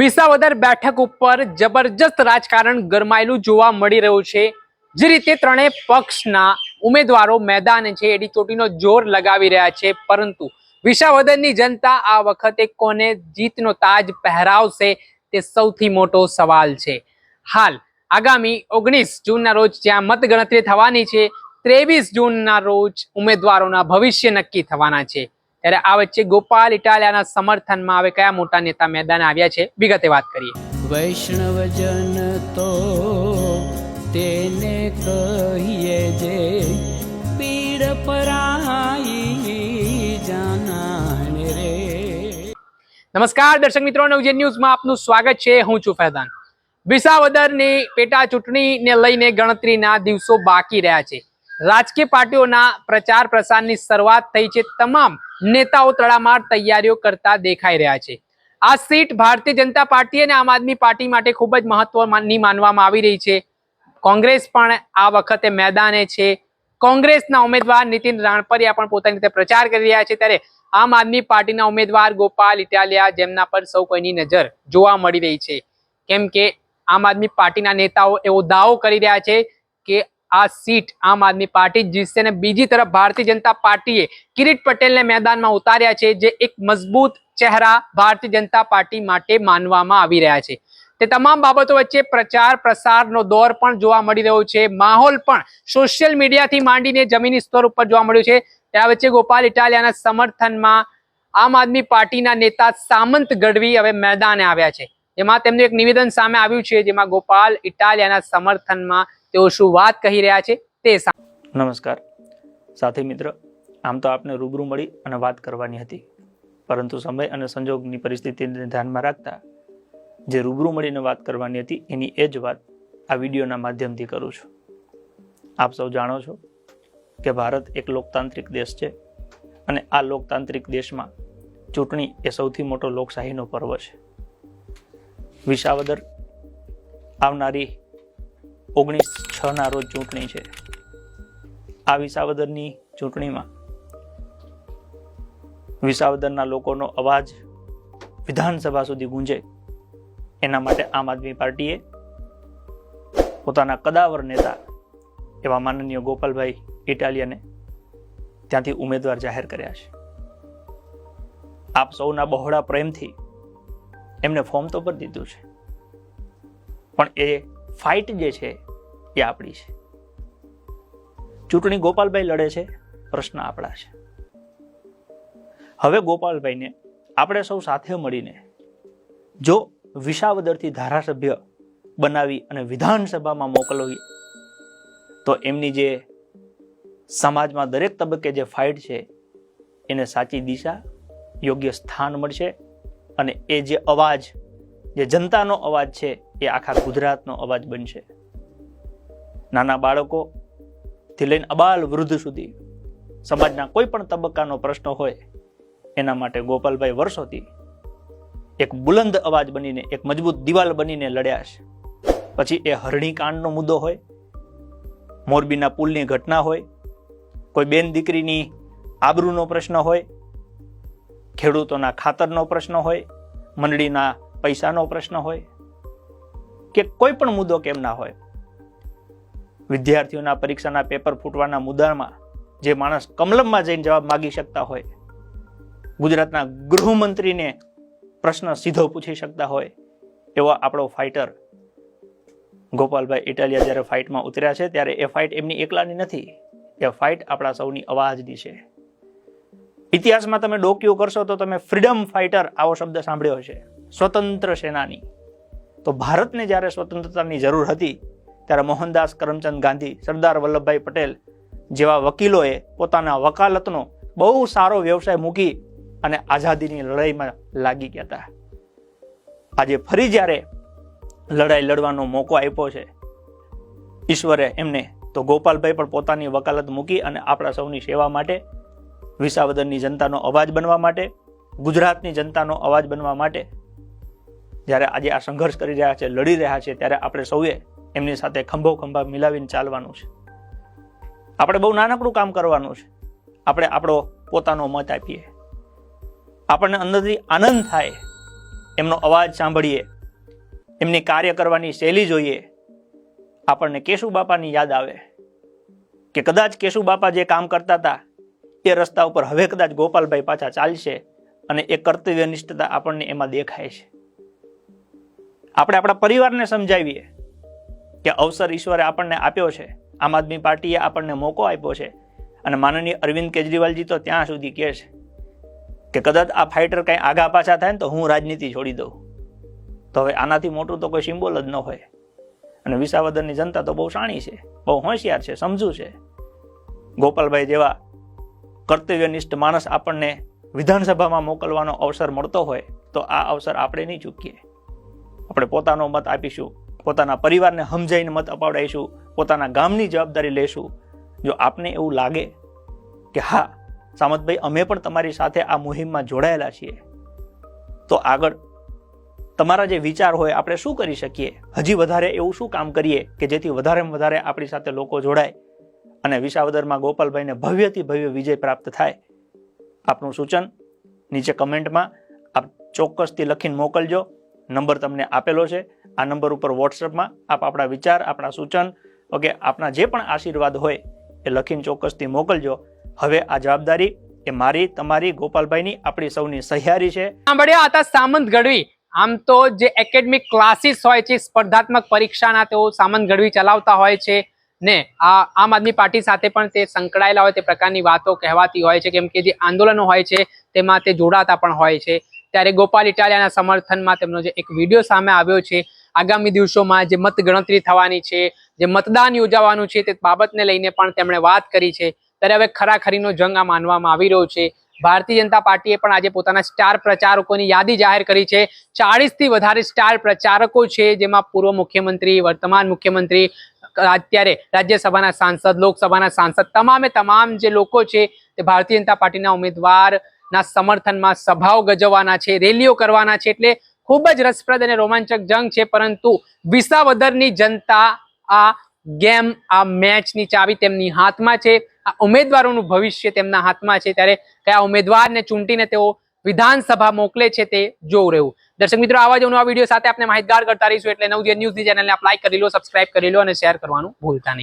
વિસાવદર બેઠક ઉપર જબરજસ્ત રાજકારણ ગરમાયેલું જોવા મળી રહ્યું છે. જે રીતે ત્રણેય પક્ષના ઉમેદવારો મેદાન છે, એડી ચોટીનો જોર લગાવી રહ્યા છે. પરંતુ વિસાવદરની જનતા આ વખતે કોને જીતનો તાજ પહેરાવશે તે સૌથી મોટો સવાલ છે. હાલ આગામી ઓગણીસ જૂનના રોજ જ્યાં મતગણતરી થવાની છે, ત્રેવીસ જૂનના રોજ ઉમેદવારોના ભવિષ્ય નક્કી થવાના છે. ત્યારે આ વચ્ચે ગોપાલ ઇટાલિયાના સમર્થનમાં હવે કયા મોટા નેતા મેદાન આવ્યા છે? વિગતે વાત કરીએ. વૈષ્ણવજન તો તેને કહીએ જે પીડ પરાઈ જાનાને રે. નમસ્કાર દર્શક મિત્રો નવજે ન્યૂઝમાં આપનું સ્વાગત છે. હું છું ફૈદાન વિસાવદરની પેટા ચૂંટણીને લઈને ગણતરીના દિવસો બાકી રહ્યા છે. રાજકીય પાર્ટીઓના પ્રચાર પ્રસારની શરૂઆત થઈ છે. તમામ નેતાઓ તડામાર તૈયારીઓ કરતા દેખાઈ રહ્યા છે. આ સીટ ભારતીય જનતા પાર્ટી અને આમ આદમી પાર્ટી માટે ખૂબ જ મહત્વની માનવામાં આવી રહી છે. કોંગ્રેસ પણ આ વખતે મેદાને છે. કોંગ્રેસના ઉમેદવાર નીતિન રાણપરિયા પણ પોતાની રીતે પ્રચાર કરી રહ્યા છે. ત્યારે આમ આદમી પાર્ટીના ઉમેદવાર ગોપાલ ઇટાલિયા જેમના પર સૌ કોઈની નજર જોવા મળી રહી છે. કેમ કે આમ આદમી પાર્ટીના નેતાઓ એવો દાવો કરી રહ્યા છે કે આ સીટ આમ આદમી પાર્ટી જ જીતશે અને બીજી તરફ ભારતીય જનતા પાર્ટીએ કિરીટ પટેલને મેદાનમાં ઉતાર્યા છે, જે એક મજબૂત ચહેરા ભારતીય જનતા પાર્ટી માટે માનવામાં આવી રહ્યા છે. તે તમામ બાબતો વચ્ચે પ્રચાર પ્રસારનો દોર પણ જોવા મળી રહ્યો છે. માહોલ પણ સોશિયલ મીડિયાથી માંડીને જમીની સ્તર ઉપર જોવા મળ્યું છે. ત્યાં વચ્ચે ગોપાલ ઇટાલિયાના સમર્થનમાં આમ આદમી પાર્ટીના નેતા સામંત ગઢવી હવે મેદાને આવ્યા છે. જેમાં તેમનું એક નિવેદન સામે આવ્યું છે, જેમાં ગોપાલ ઇટાલિયાના સમર્થનમાં તેઓ શું વાત કહી રહ્યા છે તે નમસ્કાર. સાથી મિત્ર, આમ તો આપને રૂબરૂ મળી અને વાત કરવાની હતી. પરંતુ સમય અને સંજોગની પરિસ્થિતિને ધ્યાનમાં રાખતા જે રૂબરૂ મળીને વાત કરવાની હતી, એની એ જ વાત આ વિડીયોના માધ્યમથી કરું છું. આપ સૌ જાણો છો કે ભારત એક લોકતાંત્રિક દેશ છે અને આ લોકતાંત્રિક દેશમાં ચૂંટણી એ સૌથી મોટો લોકશાહીનો પર્વ છે. વિસાવદર આવનારી ઓગણીસ છ ના રોજ ચૂંટણી છે. આ વિસાવદરની ચૂંટણીમાં વિસાવદરના લોકોનો અવાજ વિધાનસભા સુધી ગુંજે. એના માટે આમ આદમી પાર્ટીએ પોતાના કદાવર નેતા એવા માનનીય ગોપાલભાઈ ઇટાલિયને ત્યાંથી ઉમેદવાર જાહેર કર્યા છે. આપ સૌના બહોળા પ્રેમથી એમને ફોર્મ તો ભરી દીધું છે. પણ એ ફાઇટ જે છે એ આપણી છે. ચૂંટણી ગોપાલભાઈ લડે છે, પ્રશ્ન આપણા છે. હવે ગોપાલભાઈને આપણે સૌ સાથે મળીને જો વિસાવદરથી ધારાસભ્ય બનાવી અને વિધાનસભામાં મોકલવી, તો એમની જે સમાજમાં દરેક તબક્કે જે ફાઇટ છે, એને સાચી દિશા, યોગ્ય સ્થાન મળશે અને એ જે અવાજ, જે જનતાનો અવાજ છે, એ આખા ગુજરાતનો અવાજ બનશે. નાના બાળકોથી લઈને અબાલ વૃદ્ધ સુધી સમાજના કોઈ પણ તબક્કાનો પ્રશ્ન હોય, એના માટે ગોપાલભાઈ વર્ષોથી એક બુલંદ અવાજ બનીને, એક મજબૂત દિવાલ બનીને લડ્યા છે. પછી એ હરણીકાંડનો મુદ્દો હોય, મોરબીના પુલની ઘટના હોય, કોઈ બેન દીકરીની આબરૂનો પ્રશ્ન હોય, ખેડૂતોના ખાતરનો પ્રશ્ન હોય, મંડળીના પૈસાનો પ્રશ્ન હોય, કે કોઈ પણ મુદ્દો કેમ ના હોય. વિદ્યાર્થીઓના પરીક્ષાના પેપર ફૂટવાના મુદ્દામાં જે માણસ કમલમમાં જઈને જવાબ માગી શકતા હોય, ગુજરાતના ગૃહમંત્રીને પ્રશ્ન સીધો પૂછી શકતા હોય, એવો આપણો ફાઇટર ગોપાલભાઈ ઇટાલિયા જ્યારે ફાઇટમાં ઉતર્યા છે, ત્યારે એ ફાઇટ એમની એકલાની નથી, એ ફાઇટ આપણા સૌની અવાજની છે. ઇતિહાસમાં તમે ડોક્યુ કરશો તો તમે ફ્રીડમ ફાઇટર આવો શબ્દ સાંભળ્યો છે સ્વતંત્ર સેનાની. તો ભારતને જ્યારે સ્વતંત્રતાની જરૂર હતી ત્યારે મોહનદાસ કરમચંદ ગાંધી, સરદાર વલ્લભભાઈ પટેલ જેવા વકીલોએ પોતાના વકાલતનો બહુ સારો વ્યવસાય મૂકી અને આઝાદીની લડાઈમાં લાગી ગયા હતા. આજે ફરી જ્યારે લડાઈ લડવાનો મોકો આપ્યો છે, ઈશ્વરે એમને તો ગોપાલભાઈ પણ પોતાની વકાલત મૂકી અને આપણા સૌની સેવા માટે વિસાવદરની જનતાનો અવાજ બનવા માટે, ગુજરાતની જનતાનો અવાજ બનવા માટે જ્યારે આજે આ સંઘર્ષ કરી રહ્યા છે, લડી રહ્યા છે, ત્યારે આપણે સૌએ એમની સાથે ખંભો ખંભા મિલાવીને ચાલવાનું છે. આપણે બહુ નાનકડું કામ કરવાનું છે. આપણે આપણો પોતાનો મત આપીએ. આપણને અંદરથી આનંદ થાય. એમનો અવાજ સાંભળીએ. એમની કાર્ય કરવાની શૈલી જોઈએ. આપણને કેશુ બાપાની યાદ આવે. કે કદાચ કેશુ બાપા જે કામ કરતા હતા, એ રસ્તા ઉપર હવે કદાચ ગોપાલભાઈ પાછા ચાલશે અને એ કર્તવ્યનિષ્ઠતા આપણને એમાં દેખાય છે. આપણે આપણા પરિવારને સમજાવીએ. કે અવસર ઈશ્વરે આપણને આપ્યો છે. આમ આદમી પાર્ટીએ આપણને મોકો આપ્યો છે. અને માનનીય અરવિંદ કેજરીવાલજી તો ત્યાં સુધી કહે છે કે કદાચ આ ફાઇટર કંઈ આગા પાછા થાય ને તો હું રાજનીતિ છોડી દઉં. તો હવે આનાથી મોટું તો કોઈ સિમ્બોલ જ ન હોય. અને વિસાવદરની જનતા તો બહુ શાણી છે, બહુ હોશિયાર છે, સમજુ છે. ગોપાલભાઈ જેવા કર્તવ્યનિષ્ઠ માણસ આપણને વિધાનસભામાં મોકલવાનો અવસર મળતો હોય તો આ અવસર આપણે નહીં ચૂકીએ. આપણે પોતાનો મત આપીશું. પોતાના પરિવારને સમજાઈને મત અપાવડાવીશું, પોતાના ગામની જવાબદારી લેશું. જો આપને એવું લાગે કે હા, સામતભાઈ, અમે પણ તમારી સાથે આ મુહિમમાં જોડાયેલા છીએ, તો આગળ તમારા જે વિચાર હોય, આપણે શું કરી શકીએ? હજી વધારે એવું શું કામ કરીએ કે જેથી વધારેમાં વધારે આપણી સાથે લોકો જોડાય અને વિસાવદરમાં ગોપાલભાઈને ભવ્યથી ભવ્ય વિજય પ્રાપ્ત થાય? આપનું સૂચન નીચે કમેન્ટમાં આપ ચોક્કસથી લખીને મોકલજો. નંબર તમને આપેલો છે. આ નંબર ઉપર વોટ્સઅપમાં આપ આપણા વિચાર, આપણા સૂચન, ઓકે આપણા જે પણ આશીર્વાદ હોય એ લખીને ચોક્કસથી મોકલજો. હવે આ જવાબદારી એ મારી, તમારી, ગોપાલભાઈની, આપણી સૌની સહિયારી છે. સાંભળ્યા હતા સામંત ગઢવી. આમ તો જે એકેડમિક ક્લાસીસ હોય છે, સ્પર્ધાત્મક પરીક્ષાના તેઓ સામંત ગઢવી ચલાવતા હોય છે. ને આ, આમ આદમી પાર્ટી સાથે પણ તે સંકળાયેલા હોય, તે પ્રકારની વાતો કહેવાતી હોય છે, કેમ કે જે આંદોલનો હોય છે, તેમાં તે જોડાતા પણ હોય છે. ત્યારે ગોપાલ ઇટાલિયાના સમર્થનમાં તેમનો જે એક વીડિયો સામે આવ્યો છે આગામી દિવસોમાં જે મત ગણતરી થવાની છે, જે મતદાન યોજાવાનું છે, તે બાબતને લઈને પણ તેમણે વાત કરી છે. ત્યારે હવે ખરાખરીનો જંગ આ માનવામાં આવી રહ્યો છે. ભારતીય જનતા પાર્ટીએ પણ આજે પોતાના સ્ટાર પ્રચારકોની યાદી જાહેર કરી છે. ચાળીસથી વધારે સ્ટાર પ્રચારકો છે, જેમાં પૂર્વ મુખ્યમંત્રી, વર્તમાન મુખ્યમંત્રી, અત્યારે રાજ્યસભાના સાંસદ, લોકસભાના સાંસદ, તમામે તમામ જે લોકો છે, તે ભારતીય જનતા પાર્ટીના ઉમેદવારના સમર્થનમાં સભાઓ ગજવવાના છે, રેલીઓ કરવાના છે. એટલે ખૂબ જ રસપ્રદ અને રોમાંચક જંગ છે, પરંતુ વિસાવદરની જનતા આ ગેમ, આ મેચની ચાવી તેમની હાથમાં છે. આ ઉમેદવારોનું ભવિષ્ય તેમના હાથમાં છે. ત્યારે કયા ઉમેદવારને ચૂંટીને તેઓ વિધાનસભા મોકલે છે તે જોવું રહ્યું. દર્શક મિત્રો, આવા જ નવા વીડિયો સાથે આપણે માહિતગાર કરતા રહીશું. એટલે નવજે ન્યૂઝની ચેનલને આપ લાઈક કરી લો સબસ્ક્રાઇબ કરી લો અને શેર કરવાનું ભૂલતા નહીં.